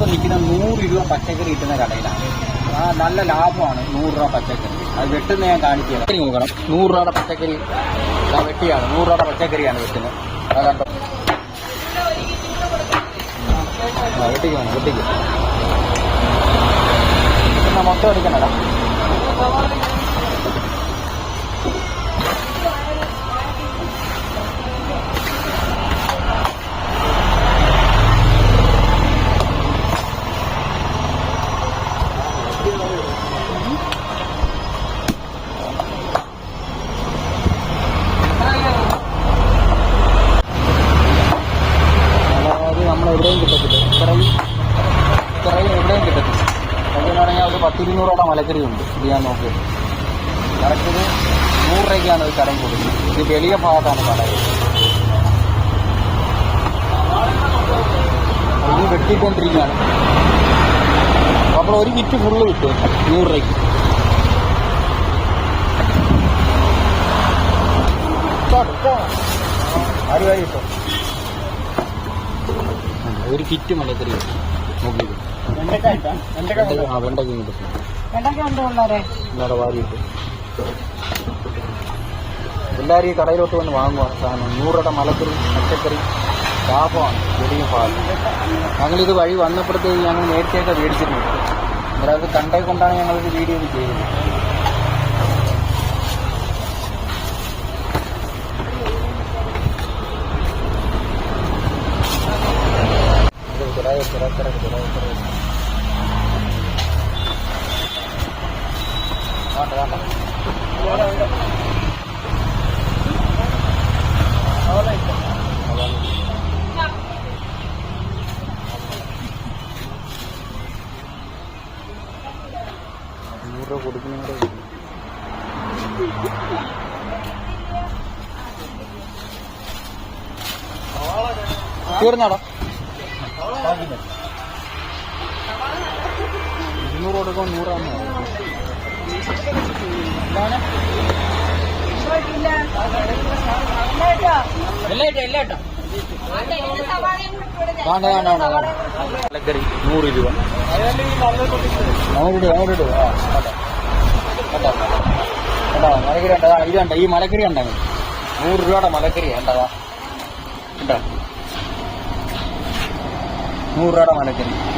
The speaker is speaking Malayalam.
നമ്മളിപ്പോൾ നിൽക്കുന്ന നൂറ് രൂപ പച്ചക്കറി കിട്ടുന്ന കടയിലാണ്. ആ നല്ല ലാഭമാണ് നൂറ് രൂപ പച്ചക്കറി. അത് വെട്ടുന്ന ഞാൻ കാണിക്കുക നോക്കണം നൂറ് രൂപയുടെ പച്ചക്കറി വെട്ടിയാണ്. നൂറ് രൂപയുടെ പച്ചക്കറിയാണ് വെട്ടുന്നത്. അതാ കണ്ടോ? ആ, വെട്ടിക്കണം വെട്ടിക്കും. പിന്നെ മൊത്തം എടുക്കണടാ. എവിടെയും കിട്ടത്തില്ല. ഇത്രയും ഇത്രയും എവിടെയും കിട്ടത്തില്ല. അതെന്ന് പറഞ്ഞാൽ പത്തിരുന്നൂറോളം മലക്കറി ഉണ്ട് ഇത് ഞാൻ നോക്കിയത്. കറക്റ്റ് ഒരു നൂറ് രൂപയ്ക്കാണ് ഒരു കടം കൊടുക്കുന്നത്. ഇത് വലിയ ഭാഗത്താണ് കട. ഇത് വെട്ടിക്കൊണ്ടിരിക്കുകയാണ്. അപ്പോൾ ഒരു കിറ്റ് ഫുള്ള് കിട്ടും നൂറ് രൂപയ്ക്ക് ആര് കാര്യം ഇട്ടോ? ഒരു കിറ്റ് മലക്കറി എല്ലാരും ആ വെണ്ടയ്ക്ക് ഇങ്ങോട്ട് എല്ലാവരും ഈ കടയിലോട്ട് വന്ന് വാങ്ങുക സാധനം നൂറുടെ മലക്കറി പച്ചക്കറി ലാഭമാണ്. വെടിയും ഭാഗം ഞങ്ങളിത് വഴി വന്നപ്പോഴത്തേക്ക് ഞങ്ങൾ നേരത്തെയൊക്കെ മേടിച്ചിട്ടുണ്ട്. അന്നേരം അത് കണ്ടേ കൊണ്ടാണ് ഞങ്ങളിത് വീഡിയോ ചെയ്യുന്നത്. ചെയ്തത് ചെറിയ ചെറിയ ചെറിയ ചെറിയ ചെറിയ വേണ്ട വേണ്ട നൂറ് രൂപ കൊടുക്കുന്നവരെ തീർന്നാടാ. ഇരുന്നൂറ് കൊടുക്കുമ്പോൾ നൂറാണ് വേണ്ട വേണ്ട വേണ്ട വേണ്ട. മലക്കറി നൂറ് രൂപ. അങ്ങോട്ട് അങ്ങോട്ട് ആ കേട്ടോ കേട്ടോ കേട്ടോ മലക്കറി ഉണ്ടോ ഇത് കണ്ട? ഈ മലക്കറി ഉണ്ടെങ്കിൽ നൂറ് രൂപയുടെ മലക്കറി കേട്ടോ നൂറ് രൂപയുടെ മലക്കറി